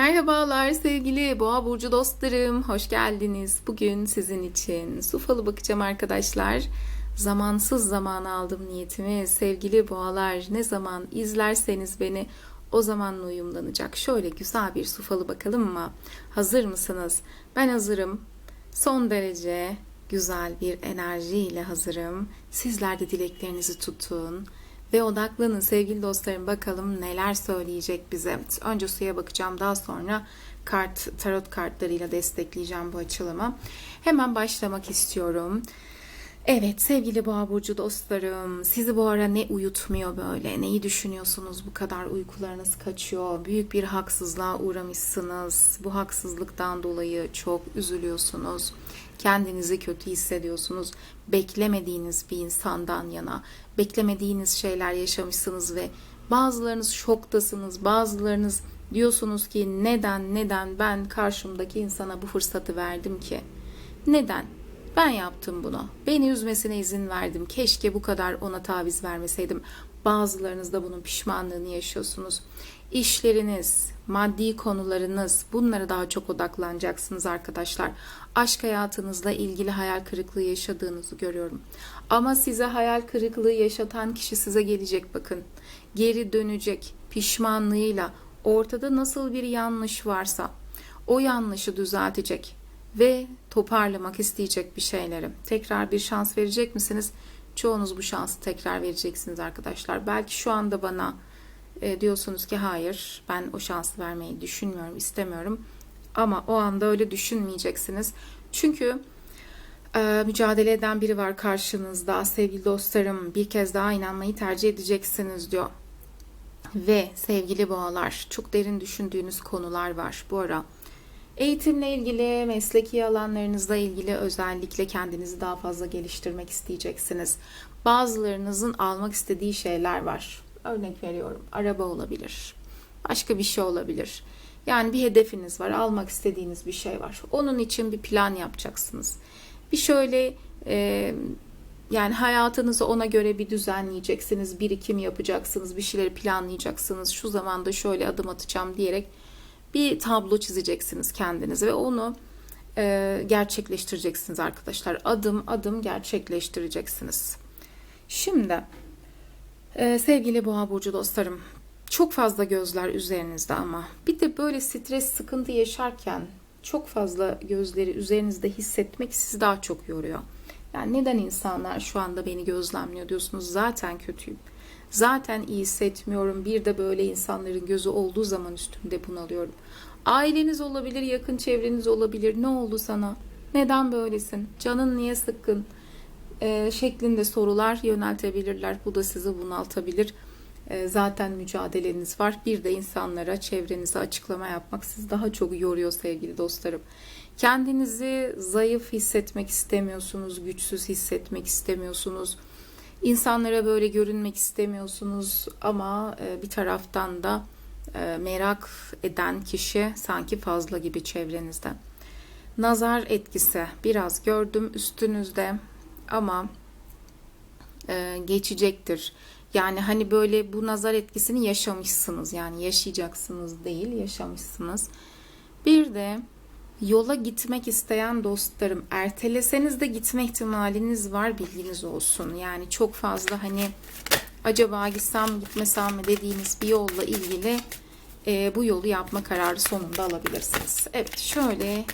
Merhabalar sevgili Boğa burcu dostlarım. Hoş geldiniz. Bugün sizin için su falı bakacağım arkadaşlar. Zamansız zaman aldım niyetimi. Sevgili boğalar ne zaman izlerseniz beni o zaman uyumlanacak. Şöyle güzel bir su falı bakalım mı? Hazır mısınız? Ben hazırım. Son derece güzel bir enerjiyle hazırım. Sizler de dileklerinizi tutun ve odaklanın sevgili dostlarım bakalım neler söyleyecek bize. Önce suya bakacağım daha sonra kart tarot kartlarıyla destekleyeceğim bu açılımı. Hemen başlamak istiyorum. Evet sevgili boğa burcu dostlarım sizi bu ara ne uyutmuyor böyle? Neyi düşünüyorsunuz? Bu kadar uykularınız kaçıyor. Büyük bir haksızlığa uğramışsınız. Bu haksızlıktan dolayı çok üzülüyorsunuz. Kendinizi kötü hissediyorsunuz. Beklemediğiniz bir insandan yana beklemediğiniz şeyler yaşamışsınız ve bazılarınız şoktasınız bazılarınız diyorsunuz ki neden neden ben karşımdaki insana bu fırsatı verdim ki? Neden ben yaptım bunu. Beni üzmesine izin verdim. Keşke bu kadar ona taviz vermeseydim. Bazılarınız da bunun pişmanlığını yaşıyorsunuz. İşleriniz, maddi konularınız bunlara daha çok odaklanacaksınız arkadaşlar. Aşk hayatınızla ilgili hayal kırıklığı yaşadığınızı görüyorum. Ama size hayal kırıklığı yaşatan kişi size gelecek bakın. Geri dönecek pişmanlığıyla ortada nasıl bir yanlış varsa o yanlışı düzeltecek ve toparlamak isteyecek bir şeyleri. Tekrar bir şans verecek misiniz? Çoğunuz bu şansı tekrar vereceksiniz arkadaşlar. Belki şu anda bana e, diyorsunuz ki hayır ben o şansı vermeyi düşünmüyorum, istemiyorum. Ama o anda öyle düşünmeyeceksiniz. Çünkü e, mücadele eden biri var karşınızda. Sevgili dostlarım bir kez daha inanmayı tercih edeceksiniz diyor. Ve sevgili boğalar çok derin düşündüğünüz konular var bu ara. Eğitimle ilgili, mesleki alanlarınızla ilgili özellikle kendinizi daha fazla geliştirmek isteyeceksiniz. Bazılarınızın almak istediği şeyler var. Örnek veriyorum, araba olabilir, başka bir şey olabilir. Yani bir hedefiniz var, almak istediğiniz bir şey var. Onun için bir plan yapacaksınız. Bir şöyle e, yani hayatınızı ona göre bir düzenleyeceksiniz, birikim yapacaksınız, bir şeyleri planlayacaksınız. Şu zamanda şöyle adım atacağım diyerek bir tablo çizeceksiniz kendinize ve onu e, gerçekleştireceksiniz arkadaşlar. Adım adım gerçekleştireceksiniz. Şimdi e, sevgili boğa burcu dostlarım çok fazla gözler üzerinizde ama bir de böyle stres sıkıntı yaşarken çok fazla gözleri üzerinizde hissetmek sizi daha çok yoruyor. Yani neden insanlar şu anda beni gözlemliyor diyorsunuz zaten kötüyüm. Zaten iyi hissetmiyorum. Bir de böyle insanların gözü olduğu zaman üstümde bunalıyorum. Aileniz olabilir, yakın çevreniz olabilir. Ne oldu sana? Neden böylesin? Canın niye sıkkın? Ee, şeklinde sorular yöneltebilirler. Bu da sizi bunaltabilir. Ee, zaten mücadeleniz var. Bir de insanlara, çevrenize açıklama yapmak sizi daha çok yoruyor sevgili dostlarım. Kendinizi zayıf hissetmek istemiyorsunuz, güçsüz hissetmek istemiyorsunuz İnsanlara böyle görünmek istemiyorsunuz ama e, bir taraftan da e, merak eden kişi sanki fazla gibi çevrenizde. Nazar etkisi biraz gördüm üstünüzde ama e, geçecektir. Yani hani böyle bu nazar etkisini yaşamışsınız yani yaşayacaksınız değil yaşamışsınız. Bir de yola gitmek isteyen dostlarım erteleseniz de gitme ihtimaliniz var bilginiz olsun. Yani çok fazla hani acaba gitsem gitmesem mi dediğiniz bir yolla ilgili e, bu yolu yapma kararı sonunda alabilirsiniz. Evet şöyle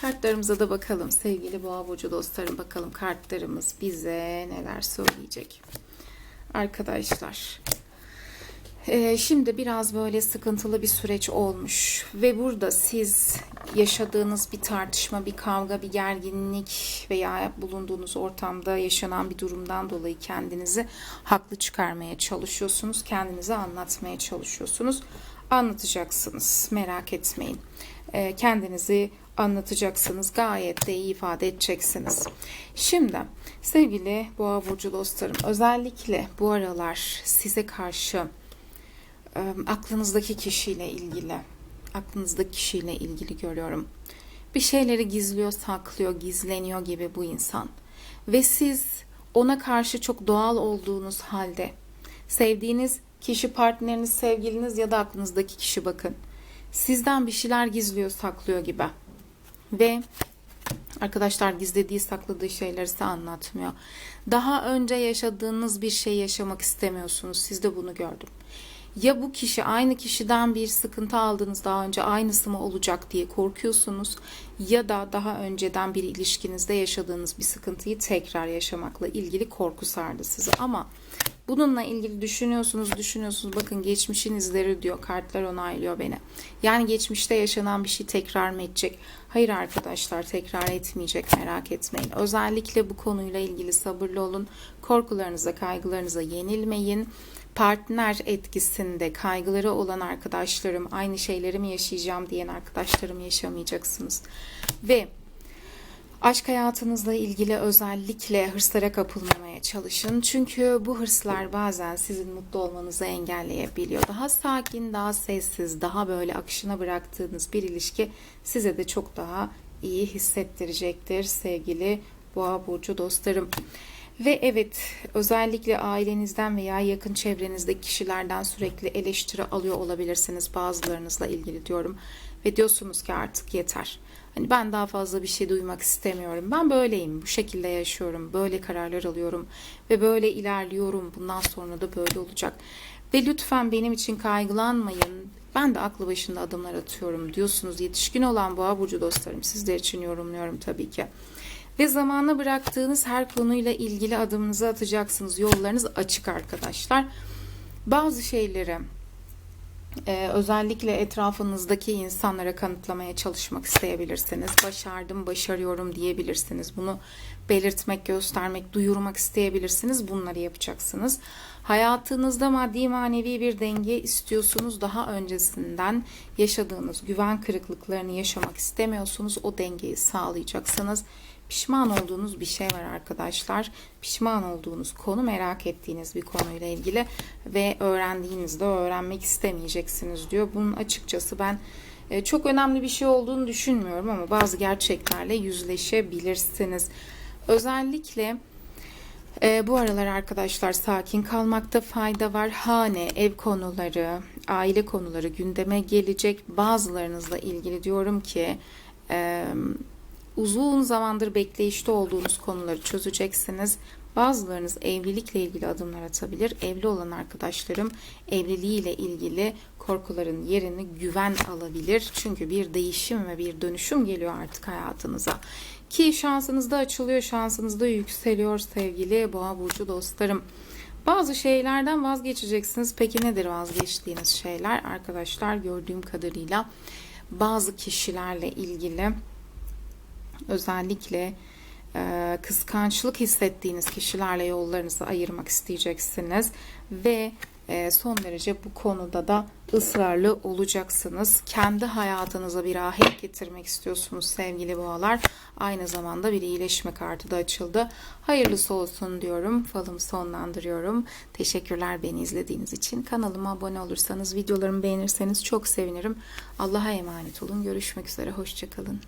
kartlarımıza da bakalım sevgili boğa burcu dostlarım bakalım kartlarımız bize neler söyleyecek. Arkadaşlar şimdi biraz böyle sıkıntılı bir süreç olmuş ve burada siz yaşadığınız bir tartışma, bir kavga, bir gerginlik veya bulunduğunuz ortamda yaşanan bir durumdan dolayı kendinizi haklı çıkarmaya çalışıyorsunuz, kendinize anlatmaya çalışıyorsunuz. Anlatacaksınız, merak etmeyin. Ee, kendinizi anlatacaksınız, gayet de iyi ifade edeceksiniz. Şimdi sevgili boğa burcu dostlarım, özellikle bu aralar size karşı aklınızdaki kişiyle ilgili, aklınızdaki kişiyle ilgili görüyorum. Bir şeyleri gizliyor, saklıyor, gizleniyor gibi bu insan. Ve siz ona karşı çok doğal olduğunuz halde sevdiğiniz kişi partneriniz, sevgiliniz ya da aklınızdaki kişi bakın. sizden bir şeyler gizliyor, saklıyor gibi. Ve arkadaşlar gizlediği, sakladığı şeyleri size anlatmıyor. Daha önce yaşadığınız bir şey yaşamak istemiyorsunuz. Siz de bunu gördüm. Ya bu kişi aynı kişiden bir sıkıntı aldınız daha önce aynısı mı olacak diye korkuyorsunuz ya da daha önceden bir ilişkinizde yaşadığınız bir sıkıntıyı tekrar yaşamakla ilgili korku sardı sizi. Ama bununla ilgili düşünüyorsunuz düşünüyorsunuz. Bakın geçmişin izleri diyor kartlar onaylıyor beni. Yani geçmişte yaşanan bir şey tekrar mı edecek? Hayır arkadaşlar tekrar etmeyecek merak etmeyin. Özellikle bu konuyla ilgili sabırlı olun. Korkularınıza kaygılarınıza yenilmeyin partner etkisinde kaygıları olan arkadaşlarım aynı şeyleri mi yaşayacağım diyen arkadaşlarım yaşamayacaksınız. Ve aşk hayatınızla ilgili özellikle hırslara kapılmamaya çalışın. Çünkü bu hırslar bazen sizin mutlu olmanızı engelleyebiliyor. Daha sakin, daha sessiz, daha böyle akışına bıraktığınız bir ilişki size de çok daha iyi hissettirecektir sevgili Boğa burcu dostlarım. Ve evet özellikle ailenizden veya yakın çevrenizdeki kişilerden sürekli eleştiri alıyor olabilirsiniz bazılarınızla ilgili diyorum. Ve diyorsunuz ki artık yeter. Hani ben daha fazla bir şey duymak istemiyorum. Ben böyleyim, bu şekilde yaşıyorum, böyle kararlar alıyorum ve böyle ilerliyorum. Bundan sonra da böyle olacak. Ve lütfen benim için kaygılanmayın. Ben de aklı başında adımlar atıyorum diyorsunuz. Yetişkin olan boğa burcu dostlarım sizler için yorumluyorum tabii ki. Ve zamana bıraktığınız her konuyla ilgili adımınızı atacaksınız. Yollarınız açık arkadaşlar. Bazı şeyleri ee, özellikle etrafınızdaki insanlara kanıtlamaya çalışmak isteyebilirsiniz. Başardım, başarıyorum diyebilirsiniz. Bunu belirtmek, göstermek, duyurmak isteyebilirsiniz. Bunları yapacaksınız. Hayatınızda maddi manevi bir denge istiyorsunuz. Daha öncesinden yaşadığınız güven kırıklıklarını yaşamak istemiyorsunuz. O dengeyi sağlayacaksınız. Pişman olduğunuz bir şey var arkadaşlar. Pişman olduğunuz konu merak ettiğiniz bir konuyla ilgili ve öğrendiğinizde öğrenmek istemeyeceksiniz diyor. Bunun açıkçası ben e, çok önemli bir şey olduğunu düşünmüyorum ama bazı gerçeklerle yüzleşebilirsiniz. Özellikle e, bu aralar arkadaşlar sakin kalmakta fayda var. Hane, ev konuları, aile konuları gündeme gelecek. Bazılarınızla ilgili diyorum ki e, uzun zamandır bekleyişte olduğunuz konuları çözeceksiniz. Bazılarınız evlilikle ilgili adımlar atabilir. Evli olan arkadaşlarım evliliğiyle ilgili korkuların yerini güven alabilir. Çünkü bir değişim ve bir dönüşüm geliyor artık hayatınıza. Ki şansınız da açılıyor, şansınız da yükseliyor sevgili boğa burcu dostlarım. Bazı şeylerden vazgeçeceksiniz. Peki nedir vazgeçtiğiniz şeyler? Arkadaşlar gördüğüm kadarıyla bazı kişilerle ilgili özellikle e, kıskançlık hissettiğiniz kişilerle yollarınızı ayırmak isteyeceksiniz ve e, son derece bu konuda da ısrarlı olacaksınız. Kendi hayatınıza bir ahenk getirmek istiyorsunuz sevgili boğalar. Aynı zamanda bir iyileşme kartı da açıldı. Hayırlısı olsun diyorum. Falımı sonlandırıyorum. Teşekkürler beni izlediğiniz için. Kanalıma abone olursanız, videolarımı beğenirseniz çok sevinirim. Allah'a emanet olun. Görüşmek üzere. Hoşçakalın.